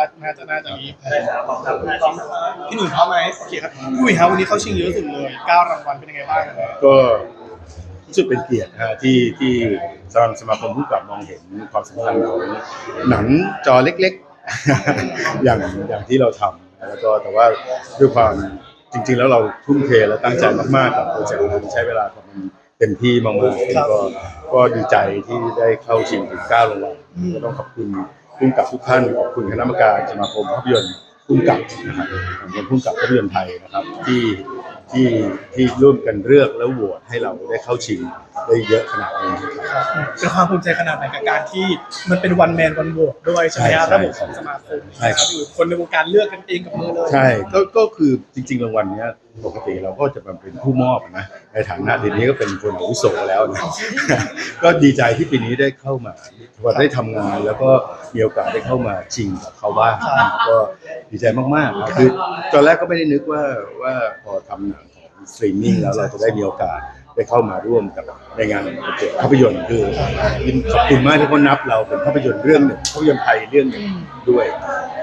ว่าน่าจะน่าจะมีพี่หนุ่ยพร้อมไหมโอเคครับพี่หนุ่ยครับวันนี้เข้าชิงเยอะสุดเลยเก้ารางวัลเป็นยังไงบ้างครับก็รู้สึกเป็นเกียรตินะฮะที่ที่ทางสมาคมผู้กำกับมองเห็นความสำคัญของหนังจอเล็กๆ อย่างอย่างที่เราทำแล้วก็แต่ว่าด้วยความจริง ๆ แล้วเราทุ่มเทและตั้งใจมากๆกับโปรเจกต์นี้ใช้เวลาทำมันเต็มที่มากๆแล้วก็ก็ดีใจที่ได้เข้าชิงถึง9รางวัลก็ต้องขอบคุณุ่มกำกับทุกท่านขอบคุณคณะกรรมการสมาคมภาพยนตร์ผู้กำกับนะครับเป็นผู้กำกับภาพยนตร์ไทยนะครับที่ที่ที่ร่วมกันเลือกแล้วโหวตให้เราได้เข้าชิง ได้เยอะขนาดนี้ครับเป็นความภูมิใจขนาดไหนกับการที่มันเป็นวันแมนวันโหวตด้วยใช่ไหมครับใช่ระบบของสมาคมใช่ครับอยู่คนในวงการเลือกกันเองกับมือเลยใช่ก็ก็คือจริงๆรางวัลเนี้ยปกติเราก็จะมาเป็นผู้มอบนะในฐานะทีนี้ก็เป็นคนอาวุโสแล้วนะก็ดีใจที่ปีนี้ได้เข้ามาว่าได้ทำงานแล้วก็มีโอกาสได้เข้ามาชิงกับเขาบ้างก็ดีใจมากๆนะคือตอนแรกก็ไม่ได้นึกว่าว่าพอทำหนังของสตรีมมิ่งแล้วเราจะได้มีโอกาส ได้เข้ามาร่วมกับในงานประกวดภาพยนตร์คือยินขอบคุณมากที่เขานับเราเป็นภาพยนตร์เรื่องหนึ่งภาพยนตร์ไทยเรื่องหนึ่งด้วย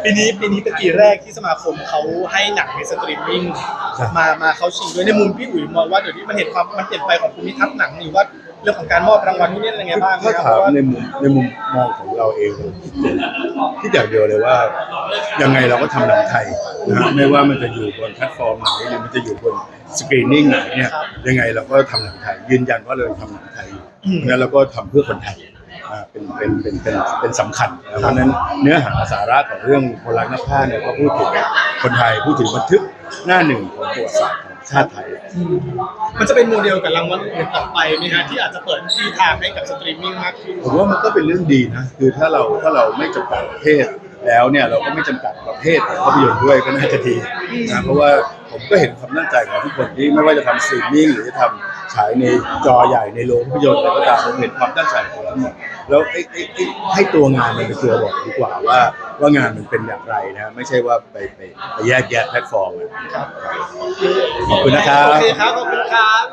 ปีนี้ปีนี้เป็นปีแรกที่สมาคมเขาให้หนังในสตรีมมิ่งครับมามาเขาชิงด้วยในมุมพี่อุ๋ยมองว่าเดี๋ยวนี้มันเห็นความมันเปลี่ยนไปของภูมิทัศน์หนังนี่ว่า เรื่องของการมอบรางวัลนี่นี่อะไรไงบ้างถ้าครับถามเพระว่ในมุมในมุมมองของเราเองเราคิดคิดอย่างเดียวเลยว่ายังไงเราก็ทำหนังไทยนะฮะไม่ว่ามันจะอยู่บนแพลตฟอร์มไหนหรือมันจะอยู่บนสกรีนนิ่งไหนเนี่ยยังไงเราก็ทำหนังไทย ยืนยันว่าเราทำหนังไทยอยู่เพราะฉะนั้นเราก็ทำเพื่อคนไทยอ่าเป็นเป็นเป็นเป็นเป็นสำคัญนะเพราะฉะนั้นเนื้อหาสาระของเรื่องโบราณคดีเนี่ยก็พูดถึงคนไทยพูดถึงบันทึกหน้าหนึ่งของประวัติศาสตร์ของ ชาติไทย มันจะเป็นโมเดลกับรางวัลอื่นต่อไปไหมฮะที่อาจจะเปิดที่ทางให้กับสตรีมมิ่งมากขึ้นผมว่ามันก็เป็นเรื่องดีนะ คือถ้าเราถ้าเราไม่จำกัดประเภทแล้วเนี่ยเราก็ไม่จำกัดประเภทของภาพยนตร์ด้วยก็น่าจะดีนะเพราะว่า ผมก็เห็นความตั้งใจของทุกคนที่ไม่ว่าจะทำสตรีมมิ่งหรือจะทำฉายในจอใหญ่ในโรงภาพยนตร์อะไรก็ตามผมเห็นความตั้งใจของทั้งหมดแล้วไอ้ไอ้ไอ้ให้ตัวงานมันเป็นตัวบอกดีกว่าว่าว่างานมันเป็นอย่างไรนะไม่ใช่ว่าไปไปไปแยกแยะแพลตฟอร์มอะขอบคุณนะครับ โอเคครับ ขอบคุณครับ